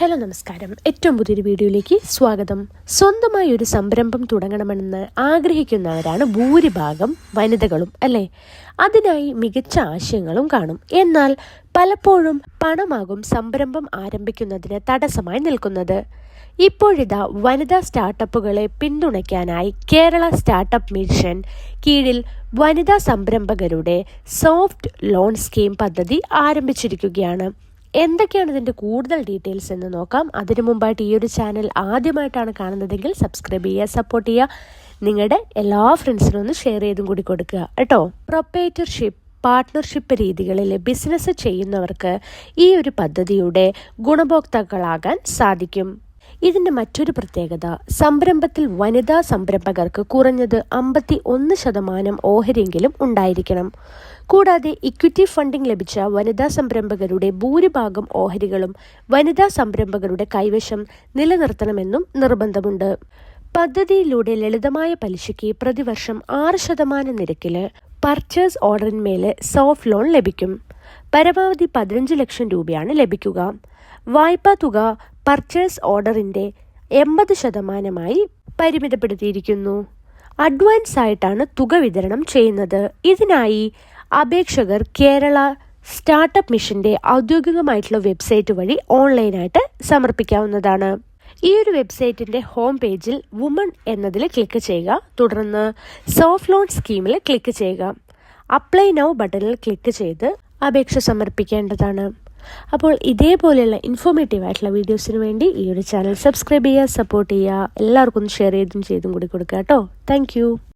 Hello നമസ്കാരം. ഏറ്റവും പുതിയൊരു വീഡിയോയിലേക്ക് സ്വാഗതം. സ്വന്തമായി ഒരു സംരംഭം തുടങ്ങണമെന്ന് ആഗ്രഹിക്കുന്നവരാണ് ഭൂരിഭാഗം വനിതകളും അല്ലേ? അതിനായി മികച്ച ആശയങ്ങളും കാണും. എന്നാൽ പലപ്പോഴും പണമാകും സംരംഭം ആരംഭിക്കുന്നതിന് തടസ്സമായി നിൽക്കുന്നത്. ഇപ്പോഴിതാ വനിതാ സ്റ്റാർട്ടപ്പുകളെ പിന്തുണയ്ക്കാനായി കേരള സ്റ്റാർട്ടപ്പ് മിഷൻ കീഴിൽ വനിതാ സംരംഭകരുടെ സോഫ്റ്റ് ലോൺ സ്കീം പദ്ധതി ആരംഭിച്ചിരിക്കുകയാണ്. എന്തൊക്കെയാണ് ഇതിന്റെ കൂടുതൽ ഡീറ്റെയിൽസ് എന്ന് നോക്കാം. അതിനു മുമ്പായിട്ട് ഈ ഒരു ചാനൽ ആദ്യമായിട്ടാണ് കാണുന്നതെങ്കിൽ സബ്സ്ക്രൈബ് ചെയ്യുക സപ്പോർട്ട് ചെയ്യുക. നിങ്ങളുടെ എല്ലാ ഫ്രണ്ട്സിനും ഒന്ന് ഷെയർ ചെയ്തും കൂടി കൊടുക്കുക കേട്ടോ. പ്രൊപ്പേറ്റർഷിപ്പ് പാർട്ട്ണർഷിപ്പ് രീതികളിൽ ബിസിനസ് ചെയ്യുന്നവർക്ക് ഈ ഒരു പദ്ധതിയുടെ ഗുണഭോക്താക്കളാകാൻ സാധിക്കും. ഇതിന്റെ മറ്റൊരു പ്രത്യേകത സംരംഭത്തിൽ വനിതാ സംരംഭകർക്ക് കുറഞ്ഞത് അമ്പത്തി ഒന്ന് ശതമാനം ഓഹരിയെങ്കിലും ഉണ്ടായിരിക്കണം. കൂടാതെ ഇക്വിറ്റി ഫണ്ടിംഗ് ലഭിച്ച വനിതാ സംരംഭകരുടെ ഭൂരിഭാഗം ഓഹരികളും വനിതാ സംരംഭകരുടെ കൈവശം നിലനിർത്തണമെന്നും നിർബന്ധമുണ്ട്. പദ്ധതിയിലൂടെ ലളിതമായ പലിശയ്ക്ക് പ്രതിവർഷം ആറ് ശതമാനം നിരക്കിൽ പർച്ചേസ് ഓർഡറിന്മേൽ സോഫ്റ്റ് ലോൺ ലഭിക്കും. പരമാവധി പതിനഞ്ച് ലക്ഷം രൂപയാണ് ലഭിക്കുക. വായ്പാ തുക പർച്ചേസ് ഓർഡറിന്റെ എൺപത് ശതമാനമായി പരിമിതപ്പെടുത്തിയിരിക്കുന്നു. അഡ്വാൻസ് ആയിട്ടാണ് തുക വിതരണം ചെയ്യുന്നത്. ഇതിനായി അപേക്ഷകർ കേരള സ്റ്റാർട്ടപ്പ് മിഷന്റെ ഔദ്യോഗികമായിട്ടുള്ള വെബ്സൈറ്റ് വഴി ഓൺലൈനായിട്ട് സമർപ്പിക്കാവുന്നതാണ്. ഈ ഒരു വെബ്സൈറ്റിന്റെ ഹോം പേജിൽ വുമൺ എന്നതിൽ ക്ലിക്ക് ചെയ്യുക. തുടർന്ന് സോഫ്റ്റ് ലോൺ സ്കീമിൽ ക്ലിക്ക് ചെയ്യുക. അപ്ലൈ നൗ ബട്ടണിൽ ക്ലിക്ക് ചെയ്ത് അപേക്ഷ സമർപ്പിക്കേണ്ടതാണ്. അപ്പോൾ ഇതേപോലെയുള്ള ഇൻഫോർമേറ്റീവ് ആയിട്ടുള്ള വീഡിയോസിന് വേണ്ടി ഈ ഒരു ചാനൽ സബ്സ്ക്രൈബ് ചെയ്യുക സപ്പോർട്ട് ചെയ്യുക. എല്ലാവർക്കും ഷെയർ ചെയ്തും ചെയ്തും കൂടി കൊടുക്കുക കേട്ടോ. താങ്ക്